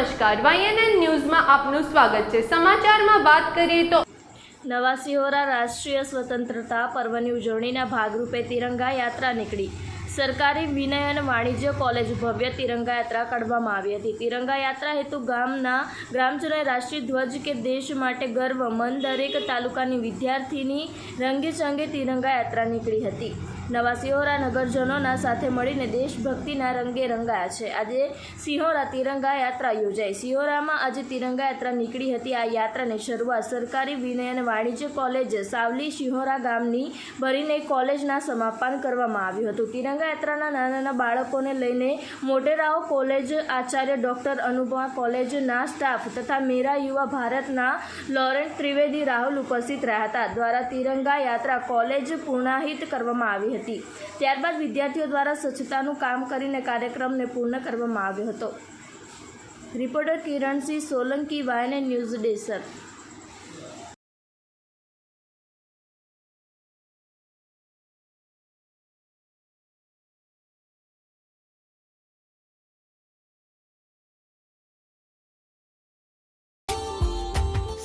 નમસ્કાર. વાયએનએન ન્યૂઝમાં આપનું સ્વાગત છે. સમાચારમાં વાત કરીએ તો નવા સિહોરા રાષ્ટ્રીય સ્વતંત્રતા પર્વની ઉજવણીના ભાગરૂપે તિરંગા યાત્રા નીકળી. સરકારી વિનય અને વાણિજ્ય કોલેજ ભવ્ય તિરંગા યાત્રા કાઢવામાં આવી હતી. તિરંગા યાત્રા હેતુ ગામના ગ્રામજનોએ રાષ્ટ્રીય ધ્વજ કે દેશ માટે ગર્વ, મન દરેક તાલુકાની વિદ્યાર્થીની રંગે ચંગે તિરંગા યાત્રા નીકળી હતી. નવા સિહોરા નગરજનોના સાથે મળીને દેશભક્તિના રંગે રંગાયા છે. આજે સિહોરા તિરંગા યાત્રા યોજાઈ. સિહોરામાં આજે તિરંગા યાત્રા નીકળી હતી. આ યાત્રાની શરૂઆત સરકારી વિનય અને વાણિજ્ય કોલેજ સાવલી સિહોરા ગામની ભરીને કોલેજના સમાપન કરવામાં આવ્યું હતું. તિરંગા યાત્રાના નાના નાના બાળકોને લઈને મોટેરાઓ કોલેજ આચાર્ય ડૉક્ટર અનુપમા કોલેજના સ્ટાફ તથા મેરા યુવા ભારતના લોરેન્ટ ત્રિવેદી રાહુલ ઉપસ્થિત રહ્યા હતા દ્વારા તિરંગા યાત્રા કોલેજ પૂર્ણાહિત કરવામાં આવી હતી. ત્યારબાદ વિદ્યાર્થીઓ દ્વારા સ્વચ્છતાનું કામ કરીને કાર્યક્રમને પૂર્ણ કરવામાં આવ્યો હતો. Reporter Kiransinh Solanki વાયને news Desar